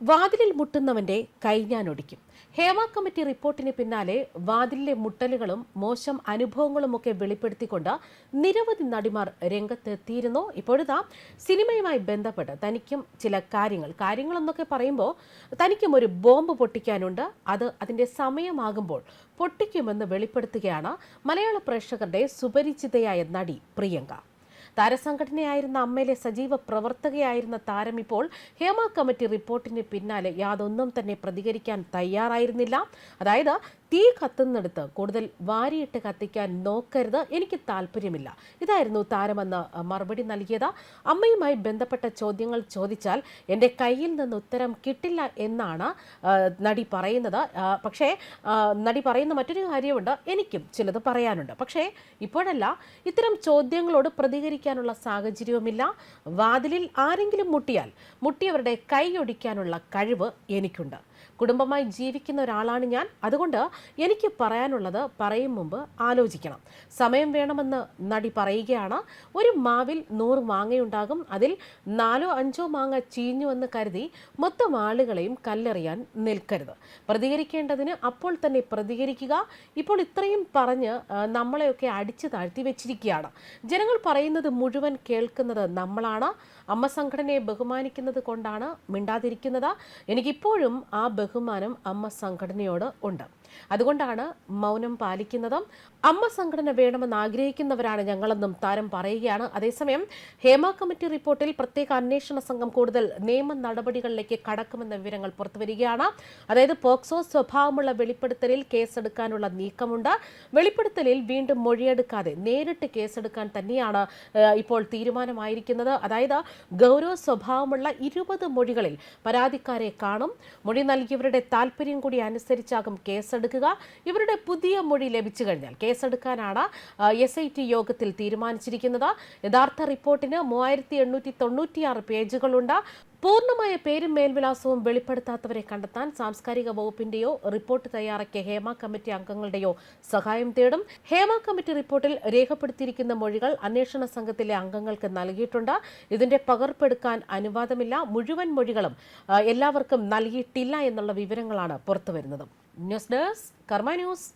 വാതിലിൽ മുട്ടുന്നവന്റെ കൈ ഞാൻ ഒടിക്കും. ഹേമ കമ്മിറ്റി റിപ്പോർട്ടിന് പിന്നാലെ വാതിലിലെ മുട്ടലുകളും മോശം അനുഭവങ്ങളുമൊക്കെ വെളിപ്പെടുത്തിക്കൊണ്ട് നിരവധി നടിമാർ രംഗത്തെത്തിയിരുന്നു. ഇപ്പോഴത്തെ സിനിമയുമായി ബന്ധപ്പെട്ട് തനിക്കും ചില കാര്യങ്ങൾ കാര്യങ്ങളെന്നൊക്കെ പറയുമ്പോൾ തനിക്കും ഒരു ബോംബ് പൊട്ടിക്കാനുണ്ട്. അത് അതിന്റെ സമയമാകുമ്പോൾ പൊട്ടിക്കുമെന്ന് വെളിപ്പെടുത്തുകയാണ് മലയാള പ്രേക്ഷകരുടെ സുപരിചിതയായ നടി പ്രിയങ്ക. താരസംഘടനയായിരുന്ന അമ്മയിലെ സജീവ പ്രവർത്തകയായിരുന്ന താരം ഇപ്പോൾ ഹേമ കമ്മിറ്റി റിപ്പോർട്ടിന് പിന്നാലെ യാതൊന്നും തന്നെ പ്രതികരിക്കാൻ തയ്യാറായിരുന്നില്ല. അതായത് തീ കത്തുന്നിടത്ത് കൂടുതൽ വാരിയിട്ട് കത്തിക്കാൻ നോക്കരുത്. എനിക്ക് താല്പര്യമില്ല. ഇതായിരുന്നു താരമെന്ന് മറുപടി നൽകിയത്. അമ്മയുമായി ബന്ധപ്പെട്ട ചോദ്യങ്ങൾ ചോദിച്ചാൽ എന്റെ കയ്യിൽ നിന്ന് ഉത്തരം കിട്ടില്ല എന്നാണ് നടി പറയുന്നത്. പക്ഷേ നടി പറയുന്ന മറ്റൊരു കാര്യമുണ്ട്. എനിക്കും ചിലത് പറയാനുണ്ട്. പക്ഷേ ഇപ്പോഴല്ല. ഇത്തരം ചോദ്യങ്ങളോട് പ്രതികരിക്കാനുള്ള സാഹചര്യവുമില്ല. വാതിലിൽ ആരെങ്കിലും മുട്ടിയാൽ മുട്ടിയവരുടെ കൈ ഒടിക്കാനുള്ള കഴിവ് എനിക്കുണ്ട്. കുടുംബമായി ജീവിക്കുന്ന ഒരാളാണ് ഞാൻ. അതുകൊണ്ട് എനിക്ക് പറയാനുള്ളത് പറയും മുമ്പ് ആലോചിക്കണം. സമയം വേണമെന്ന് നടി പറയുകയാണ്. ഒരു മാവിൽ നൂറ് മാങ്ങയുണ്ടാകും. അതിൽ നാലോ അഞ്ചോ മാങ്ങ ചീഞ്ഞുവെന്ന് കരുതി മൊത്തം ആളുകളെയും കല്ലെറിയാൻ നിൽക്കരുത്. പ്രതികരിക്കേണ്ടതിന് അപ്പോൾ തന്നെ പ്രതികരിക്കുക. ഇപ്പോൾ ഇത്രയും പറഞ്ഞ് നമ്മളെയൊക്കെ അടിച്ചു താഴ്ത്തി വെച്ചിരിക്കുകയാണ്. ജനങ്ങൾ പറയുന്നത് മുഴുവൻ കേൾക്കുന്നത് നമ്മളാണ്. അമ്മ സംഘടനയെ ബഹുമാനിക്കുന്നത് കൊണ്ടാണ് മിണ്ടാതിരിക്കുന്നത്. എനിക്കിപ്പോഴും ആ ബഹുമാനം അമ്മ സംഘടനയോട് ഉണ്ട്. അതുകൊണ്ടാണ് മൗനം പാലിക്കുന്നതും അമ്മ സംഘടന വേണമെന്ന് ആഗ്രഹിക്കുന്നവരാണ് ഞങ്ങളെന്നും താരം പറയുകയാണ്. അതേസമയം ഹേമ കമ്മിറ്റി റിപ്പോർട്ടിൽ പ്രത്യേക അന്വേഷണ സംഘം കൂടുതൽ നിയമ നടപടികളിലേക്ക് കടക്കുമെന്ന വിവരങ്ങൾ പുറത്തുവരികയാണ് അതായത് പോക്സോ സ്വഭാവമുള്ള വെളിപ്പെടുത്തലിൽ കേസെടുക്കാനുള്ള നീക്കമുണ്ട്. വെളിപ്പെടുത്തലിൽ വീണ്ടും മൊഴിയെടുക്കാതെ നേരിട്ട് കേസെടുക്കാൻ തന്നെയാണ് ഇപ്പോൾ തീരുമാനമായിരിക്കുന്നത്. അതായത് ഗൗരവ സ്വഭാവമുള്ള ഇരുപത് മൊഴികളിൽ പരാതിക്കാരെ കാണും. മൊഴി നൽകിയവരുടെ താല്പര്യം കൂടി അനുസരിച്ചാകും കേസെടുക്കുക. ഇവരുടെ പുതിയ മൊഴി ലഭിച്ചു കഴിഞ്ഞാൽ കേസെടുക്കാനാണ് എസ് ഐ ടി യോഗത്തിൽ തീരുമാനിച്ചിരിക്കുന്നത്. യഥാർത്ഥ റിപ്പോർട്ടിന് മൂവായിരത്തി എണ്ണൂറ്റി തൊണ്ണൂറ്റിയാറ് പേജുകളുണ്ട്. പൂർണമായ പേരും മേൽവിലാസവും വെളിപ്പെടുത്താത്തവരെ കണ്ടെത്താൻ സാംസ്കാരിക വകുപ്പിന്റെയോ റിപ്പോർട്ട് തയ്യാറാക്കിയ ഹേമ കമ്മിറ്റി അംഗങ്ങളുടെയോ സഹായം തേടും. ഹേമ കമ്മിറ്റി റിപ്പോർട്ടിൽ രേഖപ്പെടുത്തിയിരിക്കുന്ന മൊഴികൾ അന്വേഷണ സംഘത്തിലെ അംഗങ്ങൾക്ക് നൽകിയിട്ടുണ്ട്. ഇതിന്റെ പകർപ്പെടുക്കാൻ അനുവാദമില്ല. മുഴുവൻ മൊഴികളും എല്ലാവർക്കും നൽകിയിട്ടില്ല എന്നുള്ള വിവരങ്ങളാണ് പുറത്തുവരുന്നത്. News desk Karma news.